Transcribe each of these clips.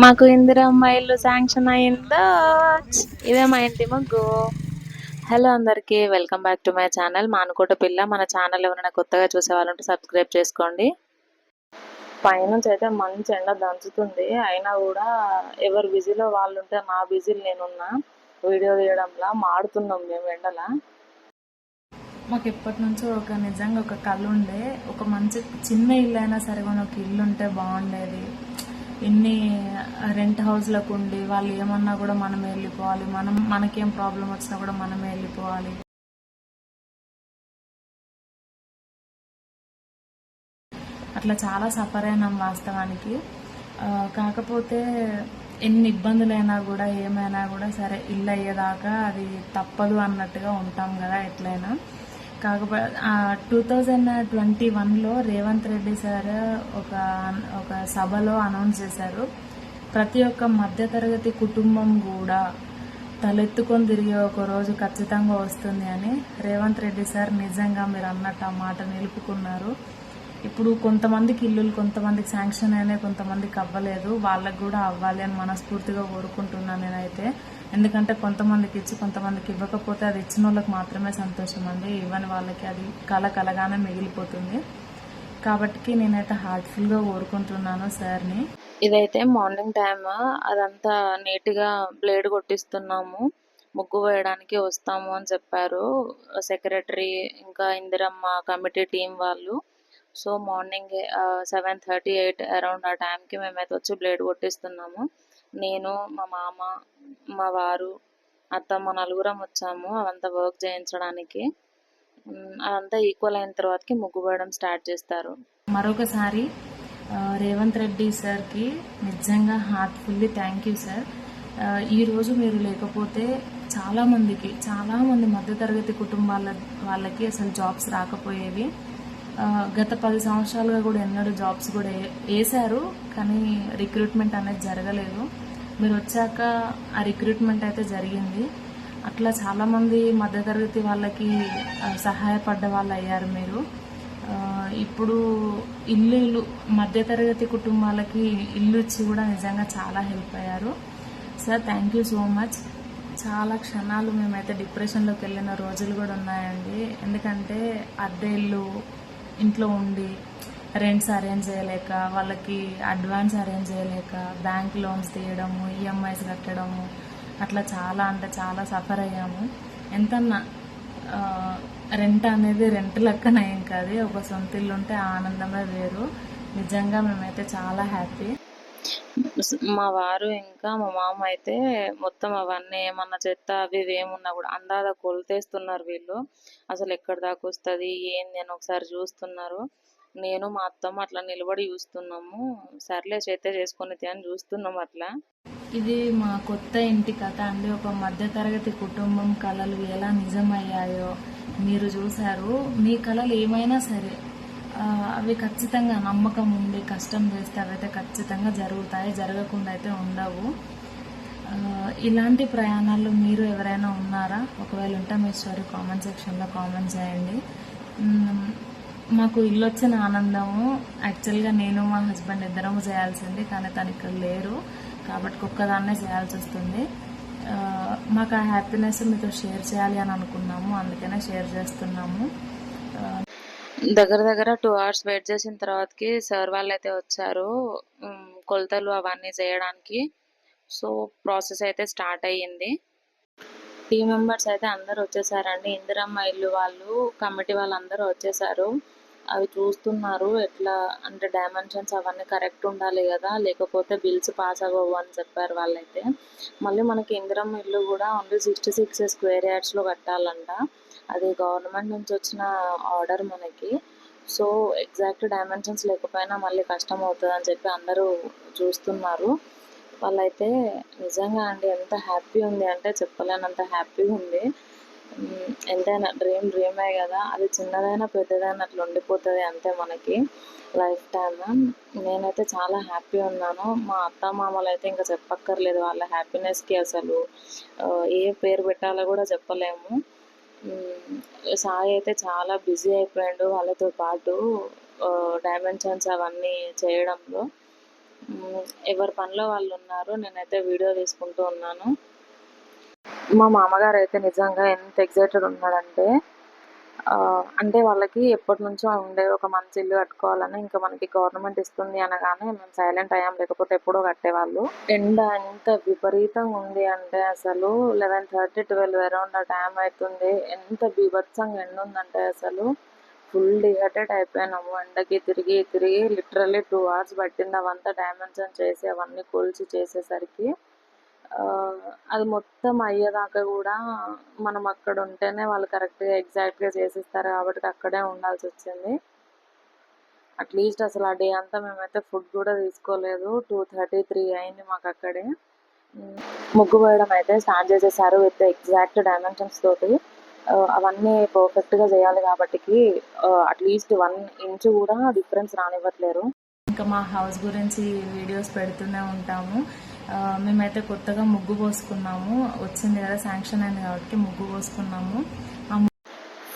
మాకు ఇందిరమ్మ ఇల్లు శాంక్షన్ అయిందో? ఇదే మా ఇంటి ముగ్గు. హలో అందరికీ welcome back to my channel Manukota పిల్ల మన ఛానల్ ఎవరైనా కొత్తగా చూసే వాళ్ళంటే సబ్స్క్రైబ్ చేసుకోండి. పైనుంచి అయితే మంచి ఎండ దంచుతుంది. అయినా కూడా ఎవరు బిజీలో వాళ్ళు ఉంటే నా బిజీలు నేనున్నా. వీడియో తీయడంలా మాడుతున్నాం మేము ఎండలా. మాకు ఎప్పటి నుంచో ఒక నిజంగా ఒక కళ ఉండే. ఒక మంచి చిన్న ఇల్లు అయినా సరే కానీ ఒక ఇల్లు ఉంటే బాగుండేది. ఎన్ని రెంట్ హౌస్లకు ఉండి వాళ్ళు ఏమన్నా కూడా మనమే వెళ్ళిపోవాలి. మనం మనకేం ప్రాబ్లం వచ్చినా కూడా మనమే వెళ్ళిపోవాలి. అట్లా చాలా సఫర్ అయినాం వాస్తవానికి. కాకపోతే ఎన్ని ఇబ్బందులైనా కూడా ఏమైనా కూడా సరే ఇల్లు అయ్యేదాకా అది తప్పదు అన్నట్టుగా ఉంటాం కదా ఎట్లయినా. కాకపోతే టూ థౌజండ్ ట్వంటీ వన్లో రేవంత్ రెడ్డి సార్ ఒక ఒక సభలో అనౌన్స్ చేశారు. ప్రతి ఒక్క మధ్యతరగతి కుటుంబం కూడా తలెత్తుకొని తిరిగే ఒక రోజు ఖచ్చితంగా వస్తుంది అని రేవంత్ రెడ్డి సార్ నిజంగా మీరు అన్నట్టు ఆ మాట నిలుపుకున్నారు. ఇప్పుడు కొంతమందికి ఇల్లులు కొంతమందికి శాంక్షన్ అయినాయి కొంతమందికి అవ్వలేదు. వాళ్ళకు కూడా అవ్వాలి అని మనస్ఫూర్తిగా కోరుకుంటున్నాను నేనైతే. ఎందుకంటే కొంతమందికి ఇచ్చి కొంతమందికి ఇవ్వకపోతే అది ఇచ్చిన వాళ్ళకి మాత్రమే సంతోషం అండి. ఇవ్వని వాళ్ళకి అది కల కలగానే మిగిలిపోతుంది. కాబట్టి నేనైతే హార్ట్ఫుల్గా కోరుకుంటున్నాను సార్ని. ఇదైతే మార్నింగ్ టైమ్. అదంతా నీట్గా బ్లేడ్ కొట్టిస్తున్నాము. ముగ్గు వేయడానికి వస్తాము అని చెప్పారు. సెక్రటరీ ఇంకా ఇందిరమ్మ కమిటీ టీం వాళ్ళు. So morning seven thirty eight around ఆ టైంకి మేమైతే వచ్చి బ్లేడ్ కొట్టిస్తున్నాము. నేను మా మామ మా వారు అత్త మా నలుగురం వచ్చాము అవంతా వర్క్ చేయించడానికి. అదంతా ఈక్వల్ అయిన తర్వాతకి ముగ్గుపోయడం స్టార్ట్ చేస్తారు. మరొకసారి రేవంత్ రెడ్డి సార్కి నిజంగా హార్ట్ఫుల్లీ థ్యాంక్ యూ సార్ ఈరోజు మీరు లేకపోతే చాలామందికి చాలామంది మధ్యతరగతి కుటుంబాల వాళ్ళకి అసలు జాబ్స్ రాకపోయేవి. గత పది సంవత్సరాలుగా కూడా ఎన్నడూ జాబ్స్ కూడా వేశారు కానీ రిక్రూట్మెంట్ అనేది జరగలేదు. మీరు వచ్చాక ఆ రిక్రూట్మెంట్ అయితే జరిగింది. అట్లా చాలామంది మధ్యతరగతి వాళ్ళకి సహాయపడ్డ వాళ్ళు అయ్యారు మీరు. ఇప్పుడు ఇల్లు ఇల్లు మధ్యతరగతి కుటుంబాలకి ఇల్లు ఇచ్చి కూడా నిజంగా చాలా హెల్ప్ అయ్యారు. Sir thank you so much. చాలా క్షణాలు మేమైతే డిప్రెషన్లోకి వెళ్ళిన రోజులు కూడా ఉన్నాయండి. ఎందుకంటే అద్దె ఇల్లు ఇంట్లో ఉండి రెంట్స్ అరేంజ్ చేయలేక వాళ్ళకి అడ్వాన్స్ అరేంజ్ చేయలేక బ్యాంక్ లోన్స్ తీయడము ఈఎంఐస్ కట్టడము అట్లా చాలా అంటే చాలా సఫర్ అయ్యాము. ఎంతన్నా రెంట్ అనేది రెంట్ లెక్కన ఏం కాదు ఒక సొంత ఇల్లు ఉంటే ఆనందమే వేరు. నిజంగా మేమైతే చాలా హ్యాపీ మా వారు ఇంకా మా మామ అయితే మొత్తం అవన్నీ ఏమన్నా చెత్త అవి ఇవి ఏమున్నా కూడా అందాద కొలతేస్తున్నారు వీళ్ళు. అసలు ఎక్కడి దాకా వస్తుంది? ఏంది? అని ఒకసారి చూస్తున్నారు. నేను మా అత్తమ్మ అట్లా నిలబడి చూస్తున్నాము. సర్లే చైతే చేసుకుని అని చూస్తున్నాం అట్లా. ఇది మా కొత్త ఇంటి కథ అండి. ఒక మధ్యతరగతి కుటుంబం కళలు ఎలా నిజమయ్యాయో మీరు చూశారు. మీ కళలు ఏమైనా సరే అవి ఖచ్చితంగా నమ్మకం ఉండి కష్టం చేస్తే అవైతే ఖచ్చితంగా జరుగుతాయి జరగకుండా అయితే ఉండవు. ఇలాంటి ప్రయాణాలు మీరు ఎవరైనా ఉన్నారా? ఒకవేళ ఉంటే మీ స్టోరీ కామెంట్ సెక్షన్లో కామెంట్ చేయండి. మాకు ఇల్లు వచ్చిన ఆనందము. యాక్చువల్గా నేను మా హస్బెండ్ ఇద్దరము చేయాల్సింది కానీ తను ఇక్కడ లేరు. కాబట్టి ఒక్కదాన్నే చేయాల్సి వస్తుంది. మాకు ఆ హ్యాపీనెస్ మీతో షేర్ చేయాలి అని అనుకున్నాము. అందుకనే షేర్ చేస్తున్నాము. దగ్గర దగ్గర టూ అవర్స్ వెయిట్ చేసిన తర్వాతకి సార్ వాళ్ళు అయితే వచ్చారు కొలతలు అవన్నీ చేయడానికి. సో ప్రాసెస్ అయితే స్టార్ట్ అయ్యింది. టీం మెంబర్స్ అయితే అందరూ వచ్చేసారండి. ఇందిరమ్మ ఇల్లు వాళ్ళు కమిటీ వాళ్ళందరూ వచ్చేసారు. అవి చూస్తున్నారు ఎట్లా అంటే డైమెన్షన్స్ అవన్నీ కరెక్ట్ ఉండాలి కదా లేకపోతే బిల్స్ పాస్ అవ్వవు అని చెప్పారు వాళ్ళైతే. మళ్ళీ మనకి ఇందిరమ్మ ఇల్లు కూడా ఓన్లీ సిక్స్టీ సిక్స్ స్క్వేర్ యార్డ్స్లో కట్టాలంట. అది గవర్నమెంట్ నుంచి వచ్చిన ఆర్డర్ మనకి. సో ఎగ్జాక్ట్ డైమెన్షన్స్ లేకపోయినా మళ్ళీ కష్టం అవుతుంది అని చెప్పి అందరూ చూస్తున్నారు. వాళ్ళైతే నిజంగా అండి ఎంత హ్యాపీ ఉంది అంటే చెప్పలేనంత హ్యాపీ ఉంది. ఎంతైనా డ్రీమ్ డ్రీమే కదా. అది చిన్నదైనా పెద్దదైనా అట్లా ఉండిపోతుంది అంతే మనకి లైఫ్ టైమ్ నేనైతే చాలా హ్యాపీ ఉన్నాను. మా అత్త మామలు అయితే ఇంకా చెప్పక్కర్లేదు వాళ్ళ హ్యాపీనెస్కి అసలు. ఏ పేరు పెట్టాలో కూడా చెప్పలేము. సాయి అయితే చాలా బిజీ అయిపోయాడు. వాళ్ళతో పాటు డైమెన్షన్స్ అవన్నీ చేయడంలో. ఎవరి పనిలో వాళ్ళు ఉన్నారు నేనైతే వీడియో తీసుకుంటూ ఉన్నాను. మా మామగారు అయితే నిజంగా ఎంత ఎగ్జైటెడ్ ఉన్నాడంటే అంటే వాళ్ళకి ఎప్పటి నుంచో ఉండే ఒక మంచి ఇల్లు కట్టుకోవాలని ఇంకా మనకి గవర్నమెంట్ ఇస్తుంది అనగానే మేము సైలెంట్ అయ్యాం లేకపోతే ఎప్పుడో కట్టేవాళ్ళు. ఎండ ఎంత విపరీతంగా ఉంది అంటే అసలు లెవెన్ థర్టీ ట్వెల్వ్ అరౌండ్ ఆ టైం అవుతుంది. ఎంత బీభత్సంగా ఎండ ఉందంటే అసలు ఫుల్ డిహైడ్రేట్ అయిపోయినాము. ఎండకి తిరిగి తిరిగి లిటరల్లీ టూ అవర్స్ పట్టింది అవంతా డైమెన్షన్ చేసి అవన్నీ కూల్చి చేసేసరికి అది మొత్తం అయ్యేదాకా కూడా మనం అక్కడ ఉంటేనే వాళ్ళు కరెక్ట్గా ఎగ్జాక్ట్గా చేసిస్తారు కాబట్టి అక్కడే ఉండాల్సి వచ్చింది. అట్లీస్ట్ అసలు ఆ డే అంతా మేమైతే ఫుడ్ కూడా తీసుకోలేదు. టూ థర్టీ త్రీ అయింది మాకు అక్కడే. ముగ్గు వేయడం అయితే స్టార్ట్ చేసేసారు విత్ ఎగ్జాక్ట్ డైమెన్షన్స్ తోటి. అవన్నీ పర్ఫెక్ట్గా చేయాలి కాబట్టి అట్లీస్ట్ వన్ ఇంచ్ కూడా డిఫరెన్స్ రానివ్వట్లేరు ఇంకా మా హౌస్ గురించి వీడియోస్ పెడుతూనే ఉంటాము. మేమైతే కొత్తగా ముగ్గు పోసుకున్నాము. వచ్చింది కదా శాంక్షన్ అయింది కాబట్టి ముగ్గు పోసుకున్నాము.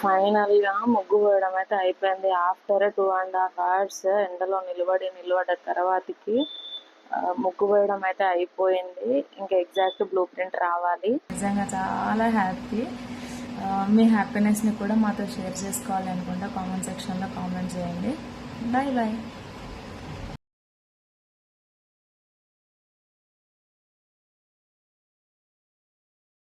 ఫైనల్గా ముగ్గు వేయడం అయితే అయిపోయింది. After two and half hours ఎండలో నిలబడి నిలబడ్డ తర్వాతకి ముగ్గు వేయడం అయితే అయిపోయింది. ఇంకా ఎగ్జాక్ట్ బ్లూ ప్రింట్ రావాలి. నిజంగా చాలా హ్యాపీ. మీ హ్యాపీనెస్ని కూడా మాతో షేర్ చేసుకోవాలి అనుకుంటే కామెంట్ సెక్షన్లో కామెంట్ చేయండి. Bye bye